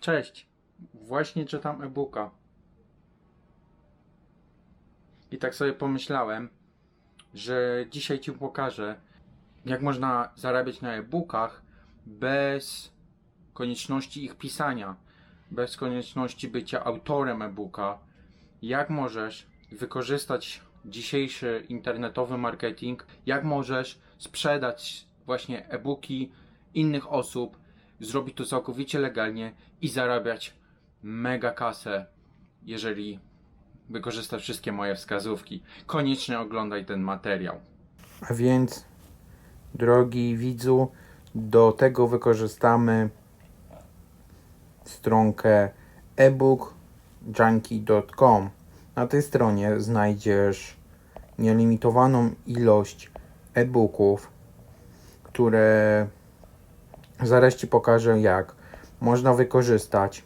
Cześć. Właśnie czytam e-booka. I tak sobie pomyślałem, że dzisiaj Ci pokażę, jak można zarabiać na e-bookach bez konieczności ich pisania, bez konieczności bycia autorem e-booka. Jak możesz wykorzystać dzisiejszy internetowy marketing, jak możesz sprzedać właśnie e-booki innych osób, zrobić to całkowicie legalnie i zarabiać mega kasę, jeżeli wykorzystasz wszystkie moje wskazówki. Koniecznie oglądaj ten materiał. A więc, drogi widzu, do tego wykorzystamy stronkę ebookjunkie.com. Na tej stronie znajdziesz nielimitowaną ilość e-booków, które zaraz Ci pokażę jak można wykorzystać,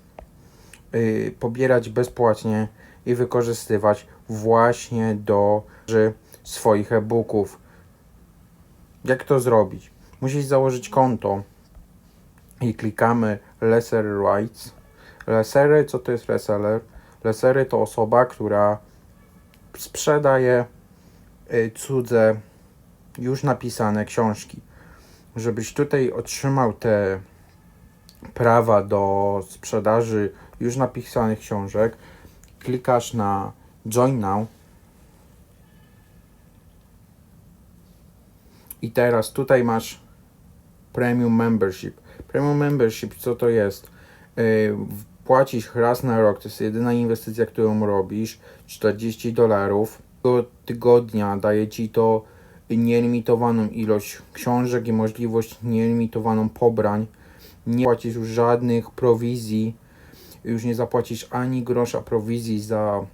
yy, pobierać bezpłatnie i wykorzystywać właśnie do swoich e-booków. Jak to zrobić? Musisz założyć konto i klikamy Lesser Rights. Lesery, co to jest reseller? Lesery to osoba, która sprzedaje y, cudze już napisane książki. Żebyś tutaj otrzymał te prawa do sprzedaży już napisanych książek, klikasz na Join Now I teraz tutaj masz Premium Membership. Premium Membership, co to jest? Yy, płacisz raz na rok, to jest jedyna inwestycja, którą robisz, 40 dolarów. Do tygodnia daje ci to nielimitowaną ilość książek i możliwość nielimitowaną pobrań. Nie płacisz już żadnych prowizji, już nie zapłacisz ani grosza prowizji za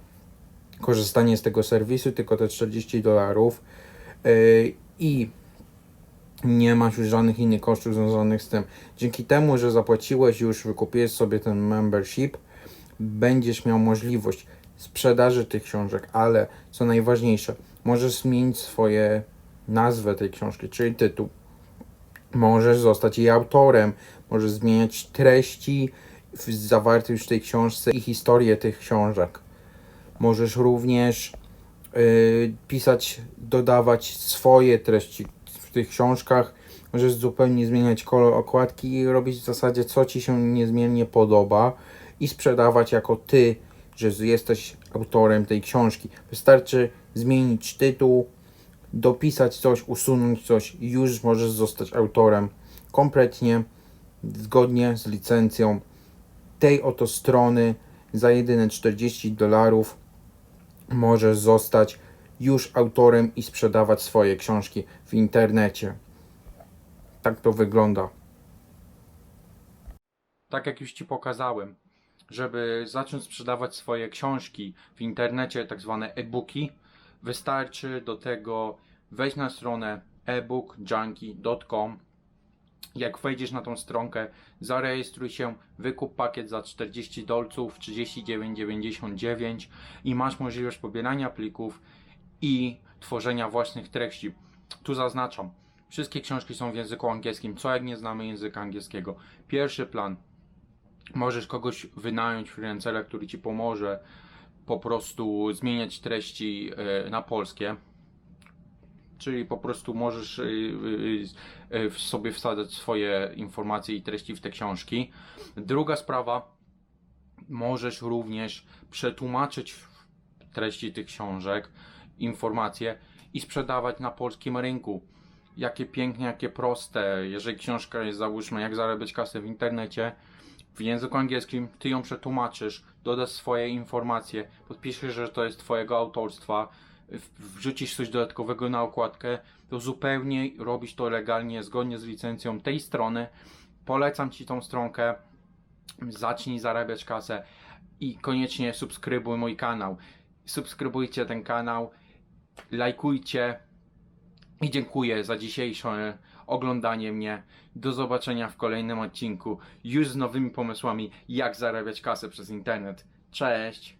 korzystanie z tego serwisu, tylko te 40 dolarów. Yy, I nie masz już żadnych innych kosztów związanych z tym. Dzięki temu, że zapłaciłeś już, wykupiłeś sobie ten membership, będziesz miał możliwość sprzedaży tych książek, ale co najważniejsze, możesz zmienić swoje nazwę tej książki, czyli tytuł. Możesz zostać jej autorem, możesz zmieniać treści w- zawarte już w tej książce i historię tych książek. Możesz również y, pisać, dodawać swoje treści w tych książkach. Możesz zupełnie zmieniać kolor okładki i robić w zasadzie co ci się niezmiennie podoba i sprzedawać jako ty, że jesteś autorem tej książki. Wystarczy zmienić tytuł, dopisać coś, usunąć coś i już możesz zostać autorem kompletnie zgodnie z licencją tej oto strony za jedyne 40 dolarów możesz zostać już autorem i sprzedawać swoje książki w internecie. Tak to wygląda. Tak jak już Ci pokazałem, żeby zacząć sprzedawać swoje książki w internecie, tak zwane e-booki, wystarczy do tego wejść na stronę ebookjunkie.com. Jak wejdziesz na tą stronkę, zarejestruj się, wykup pakiet za 40 dolców, 39,99 i masz możliwość pobierania plików i tworzenia własnych treści. Tu zaznaczam, wszystkie książki są w języku angielskim, co jak nie znamy języka angielskiego. Pierwszy plan, możesz kogoś wynająć freelancera, który ci pomoże po prostu zmieniać treści e, na polskie. Czyli po prostu możesz y, w sobie wsadzać swoje informacje i treści w te książki. Druga sprawa, możesz również przetłumaczyć treści tych książek, informacje i sprzedawać na polskim rynku. Jakie pięknie, jakie proste. Jeżeli książka jest, załóżmy, jak zarabiać kasę w internecie, w języku angielskim, ty ją przetłumaczysz, dodasz swoje informacje, podpiszesz, że to jest twojego autorstwa, wrzucisz coś dodatkowego na okładkę, to zupełnie robisz to legalnie, zgodnie z licencją tej strony. Polecam ci tą stronkę, zacznij zarabiać kasę i koniecznie subskrybuj mój kanał. Subskrybujcie ten kanał, lajkujcie i dziękuję za dzisiejsze oglądanie mnie. Do zobaczenia w kolejnym odcinku, już z nowymi pomysłami, jak zarabiać kasę przez internet. Cześć!